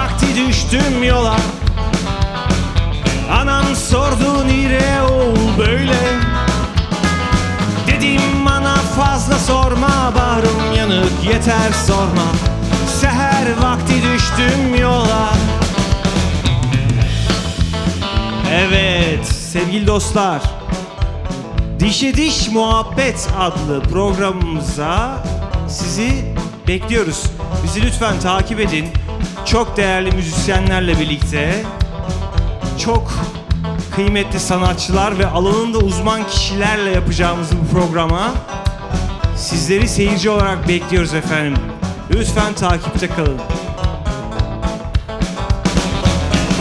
vakti düştüm yola. Anam sordu nire oğul böyle. Dedim bana fazla sorma Bağrım yanık yeter sorma. Seher vakti düştüm yola. Evet sevgili dostlar. Dişe Diş Muhabbet adlı programımıza sizi bekliyoruz. Bizi lütfen takip edin. Çok değerli müzisyenlerle birlikte çok kıymetli sanatçılar ve alanında uzman kişilerle yapacağımız bu programa sizleri seyirci olarak bekliyoruz efendim. Lütfen takipte kalın.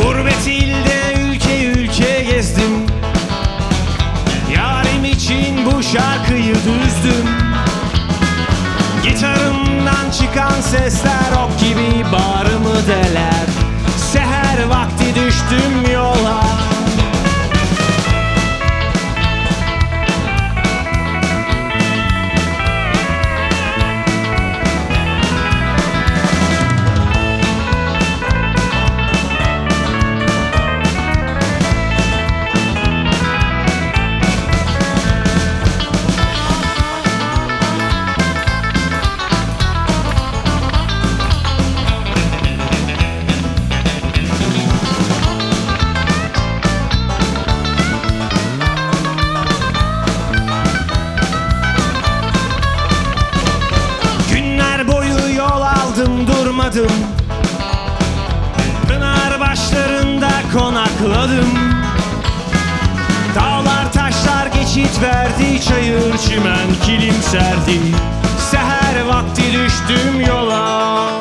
Gurbet ilde ülke ülke gezdim Yarim için bu şarkıyı düzdüm çıkan sesler ok gibi bağrımı deler. Seher vakti düştüm durmadım Pınar başlarında konakladım. Dağlar taşlar geçit verdi Çayır çimen kilim serdi. Seher vakti düştüm yola